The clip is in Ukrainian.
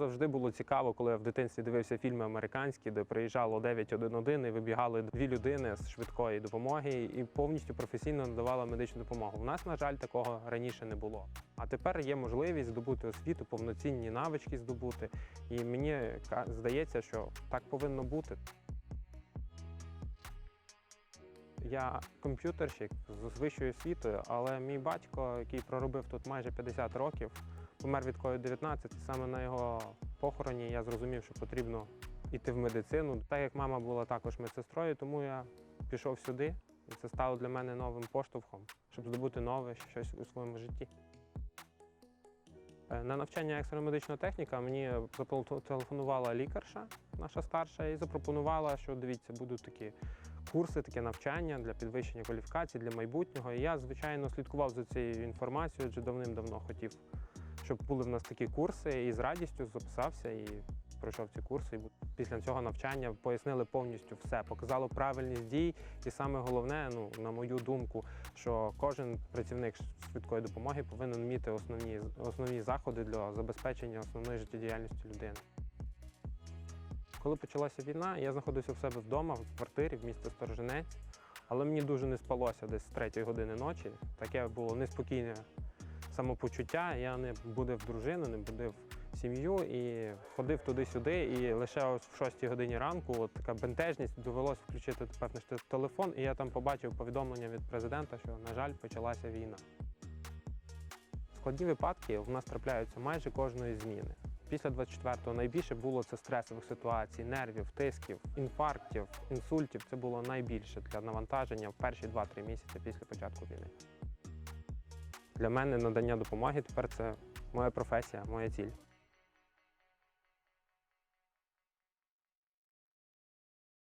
Завжди було цікаво, коли я в дитинстві дивився фільми американські, де приїжджало 911 і вибігали дві людини з швидкої допомоги і повністю професійно надавали медичну допомогу. У нас, на жаль, такого раніше не було. А тепер є можливість здобути освіту, повноцінні навички здобути. І мені здається, що так повинно бути. Я комп'ютерщик з вищою освітою, але мій батько, який проробив тут майже 50 років, помер від COVID-19, і саме на його похороні я зрозумів, що потрібно йти в медицину. Так як мама була також медсестрою, тому я пішов сюди, і це стало для мене новим поштовхом, щоб здобути нове щось у своєму житті. Е, На навчання екстрено-медичного техніка мені зателефонувала лікарша, наша старша, і запропонувала, що дивіться, будуть такі курси, таке навчання для підвищення кваліфікації, для майбутнього. І я, звичайно, слідкував за цією інформацією, адже давним-давно хотів, щоб були в нас такі курси, і з радістю записався і пройшов ці курси. І після цього навчання пояснили повністю все, показало правильність дій. І саме головне, ну на мою думку, що кожен працівник швидкої допомоги повинен вміти основні, основні заходи для забезпечення основної життєдіяльності людини. Коли почалася війна, я знаходився в себе вдома, в квартирі в місті Сторожинець, але мені дуже не спалося десь з третьої години ночі. Таке було неспокійне самопочуття. Я не будив дружину, не будив сім'ю і ходив туди-сюди. І лише ось в 6 годині ранку от така бентежність довелося включити певно, телефон, і я там побачив повідомлення від президента, що, на жаль, почалася війна. Складні випадки в нас трапляються майже кожної зміни. Після 24-го найбільше було це стресових ситуацій, нервів, тисків, інфарктів, інсультів. Це було найбільше для навантаження в перші 2-3 місяці після початку війни. Для мене надання допомоги тепер це моя професія, моя ціль.